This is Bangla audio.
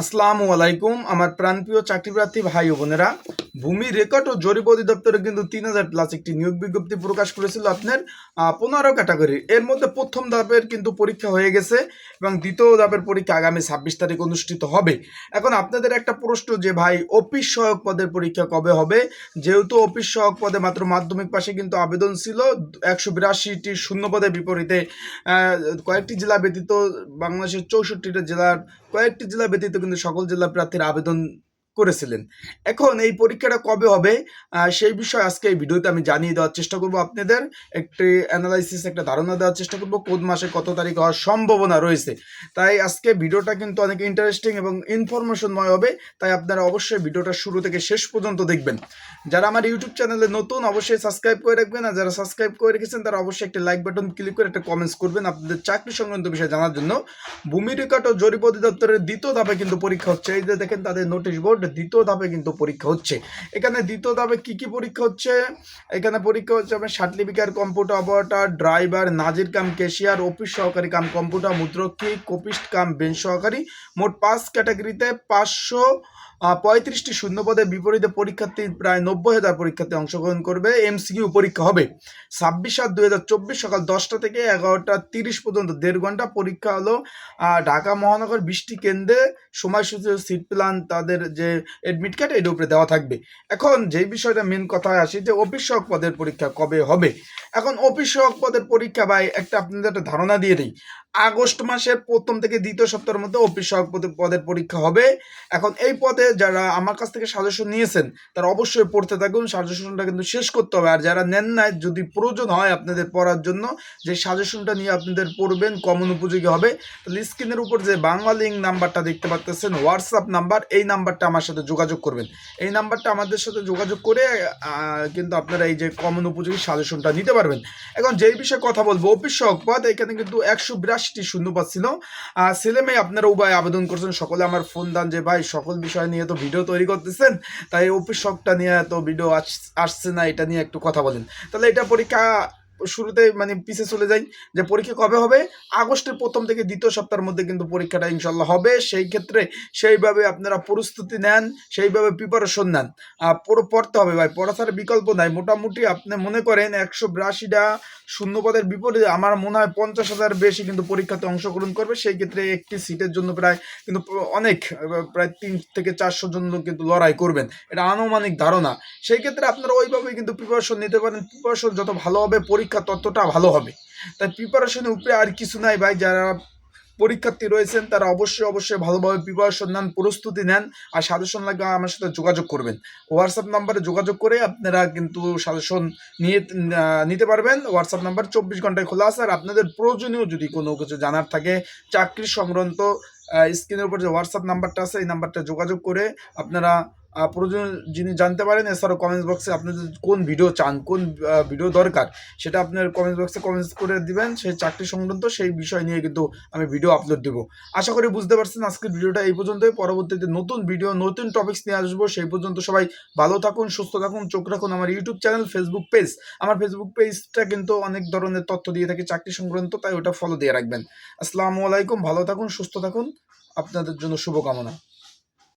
আসসালামু আলাইকুম আমার প্রাণপ্রিয় চাকরিপ্রার্থী ভাই ও বোনেরা। ভূমি রেকর্ড ও জরিপ অধিদপ্তরে কিন্তু তিন হাজার প্লাস একটি নিয়োগ বিজ্ঞপ্তি প্রকাশ করেছিল আপনার পনেরো ক্যাটাগরি এর মধ্যে প্রথম ধাপের কিন্তু পরীক্ষা হয়ে গেছে এবং দ্বিতীয় ধাপের পরীক্ষা আগামী ছাব্বিশ তারিখ অনুষ্ঠিত হবে। এখন আপনাদের একটা প্রশ্ন যে, ভাই অফিস সহায়ক পদের পরীক্ষা কবে হবে? যেহেতু অফিস সহায়ক পদে মাত্র মাধ্যমিক পাশে কিন্তু আবেদন ছিল, একশো বিরাশিটি শূন্য পদের বিপরীতে কয়েকটি জেলা ব্যতীত বাংলাদেশের চৌষট্টিটা জেলার কয়েকটি জেলা ব্যতীত কিন্তু সকল জেলা প্রার্থীর আবেদন করেছিলেন। এখন এই পরীক্ষাটা কবে হবে? সেই বিষয়ে আজকে এই ভিডিওতে আমি জানিয়ে দেওয়ার চেষ্টা করব আপনাদের। একটি অ্যানালাইসিস একটা ধারণা দেওয়ার চেষ্টা করব কোন মাসে কত তারিখ হওয়ার সম্ভাবনা রয়েছে। তাই আজকে ভিডিওটা কিন্তু অনেক ইন্টারেস্টিং এবং ইনফরমেশনময় হবে। তাই আপনারা অবশ্যই ভিডিওটা শুরু থেকে শেষ পর্যন্ত দেখবেন। যারা আমার ইউটিউব চ্যানেলে নতুন, অবশ্যই সাবস্ক্রাইব করে রাখবেন। আর যারা সাবস্ক্রাইব করে রেখেছেন, তারা অবশ্যই একটা লাইক বাটন ক্লিক করে একটা কমেন্টস করবেন আপনাদের চাকরি সংক্রান্ত বিষয়ে জানার জন্য। ভূমি রেকর্ড ও জরিপ অধিদপ্তরের দ্বিতীয় ধাপে কিন্তু পরীক্ষা হচ্ছে। এই যে দেখেন তাদের নোটিশ বোর্ড দ্বিতীয় ধাপে কিন্তু পরীক্ষা হচ্ছে। এখানে দ্বিতীয় ধাপে কি কি পরীক্ষা হচ্ছে? এখানে পরীক্ষা হচ্ছে আপনার সার্টিফিকেট কম্পিউটার অপারেটর ড্রাইভার নাজির কাম ক্যাশিয়ার অফিস সহকারী কাম কম্পিউটার মুদ্রক্ষী কপিস্ট কাম বেঞ্চ সহকারী। মোট পাঁচ ক্যাটাগরিতে পাঁচশো পঁয়ত্রিশটি শূন্যপদের বিপরীতে পরীক্ষার্থী, প্রায় নব্বই হাজার পরীক্ষার্থী অংশগ্রহণ করবে। এমসিকিউ পরীক্ষা হবে ছাব্বিশ সাত দুই হাজার চব্বিশ সকাল দশটা থেকে এগারোটা তিরিশ পর্যন্ত। দেড় ঘণ্টা পরীক্ষা হলো। ঢাকা মহানগর বৃষ্টি কেন্দ্রে সময়সূচি সিট প্ল্যান তাদের যে এডমিট কার্ড এর উপরে দেওয়া থাকবে। এখন যেই বিষয়টা মেন কথায় আসি যে অফিস সহক পদের পরীক্ষা কবে হবে? এখন অফিস সহক পদের পরীক্ষা ভাই, একটা আপনাদের একটা ধারণা দিয়ে দিই। আগস্ট মাসের প্রথম থেকে দ্বিতীয় সপ্তাহের মধ্যে অফিস পদে- পদের পরীক্ষা হবে। এখন এই পদে যারা আমার কাছ থেকে সাজেশন নিয়েছেন, তারা অবশ্যই পড়তে থাকুন। সাজেশনটা কিন্তু শেষ করতে হবে। আর যারা নেন নাই, যদি প্রয়োজন হয় আপনাদের পড়ার জন্য, যে সাজেশনটা নিয়ে আপনাদের পড়বেন, কমন উপযোগী হবে। তাহলে স্ক্রিনের উপর যে বাংলা লিঙ্ক নাম্বারটা দেখতে পাচ্ছেন হোয়াটসঅ্যাপ নাম্বার, এই নাম্বারটা আমার সাথে যোগাযোগ করবেন। এই নাম্বারটা আমাদের সাথে যোগাযোগ করে কিন্তু আপনারা এই যে কমন উপযোগী সাজেশনটা নিতে পারবেন। এখন যেই বিষয়ে কথা বলব, অফিস সহক পদ, এখানে কিন্তু একশো বিরাশিটি শূন্যপদ ছিল ছেলে মেয়ে আপনারা উভয় আবেদন করছেন। সকলে আমার ফোন দান যে, ভাই, সকল বিষয় নিয়ে তো ভিডিও তৈরি করতেছেন। তাই অফিস শখটা নিয়ে তো ভিডিও আসছে না, এটা নিয়ে একটু কথা বলেন। তাহলে এটা পরীক্ষা শুরুতে মানে পিছে চলে যাই যে পরীক্ষা কবে হবে? আগস্টের প্রথম থেকে দ্বিতীয় সপ্তাহের মধ্যে কিন্তু পরীক্ষাটা ইনশাল্লাহ হবে। সেই ক্ষেত্রে সেইভাবে আপনারা প্রস্তুতি নেন, সেইভাবে প্রিপারেশন নেন। পুরো পড়তে হবে ভাই পড়া ছাড়া বিকল্প নাই। মোটামুটি আপনি মনে করেন একশো বিরাশিটা শূন্যপদের বিপরীতে আমার মনে হয় পঞ্চাশ হাজার বেশি কিন্তু পরীক্ষাতে অংশগ্রহণ করবে। সেই ক্ষেত্রে একটি সিটের জন্য প্রায় কিন্তু অনেক, প্রায় তিন থেকে চারশো জন লোক কিন্তু লড়াই করবেন। এটা আনুমানিক ধারণা। সেই ক্ষেত্রে আপনারা ওইভাবেই কিন্তু প্রিপারেশন নিতে পারেন। প্রিপারেশন যত ভালো হবে, পরীক্ষা ততটা ভালো হবে। তাই প্রিপারেশনের উপরে আর কিছু নাই ভাই। যারা পরীক্ষার্থী রয়েছেন, তারা অবশ্যই অবশ্যই ভালোভাবে প্রিপারেশন নেন, প্রস্তুতি নেন আর সাজেশন লাগলে আমার সাথে যোগাযোগ করবেন। হোয়াটসঅ্যাপ নাম্বারে যোগাযোগ করে আপনারা কিন্তু সাজেশন নিয়ে নিতে পারবেন। হোয়াটসঅ্যাপ নাম্বার চব্বিশ ঘন্টায় খোলা আছে। আর আপনাদের প্রয়োজনীয় যদি কোনো কিছু জানার থাকে, চাকরি সংক্রান্ত স্ক্রিনের উপর যে হোয়াটসঅ্যাপ নাম্বারটা আছে, এই নাম্বারটা যোগাযোগ করে আপনারা আহ, প্রয়োজনীয় জিনিস জানতে পারেন এছাড়াও কমেন্টস বক্সে আপনাদের কোন ভিডিও চান কোন ভিডিও দরকার সেটা আপনার কমেন্টস বক্সে কমেন্টস করে দিবেন সেই চাকরি সংক্রান্ত সেই বিষয় নিয়ে কিন্তু আমি ভিডিও আপলোড দেবো। আশা করি বুঝতে পারছেন আজকের ভিডিওটা এই পর্যন্তই। পরবর্তীতে নতুন ভিডিও নতুন টপিকস নিয়ে আসব। সেই পর্যন্ত সবাই ভালো থাকুন সুস্থ থাকুন চোখ রাখুন আমার ইউটিউব চ্যানেল ফেসবুক পেজ আমার ফেসবুক পেজটা কিন্তু অনেক ধরনের তথ্য দিয়ে থাকে চাকরি সংক্রান্ত তাই ওটা ফলো দিয়ে রাখবেন। আসসালামু আলাইকুম ভালো থাকুন সুস্থ থাকুন। আপনাদের জন্য শুভকামনা।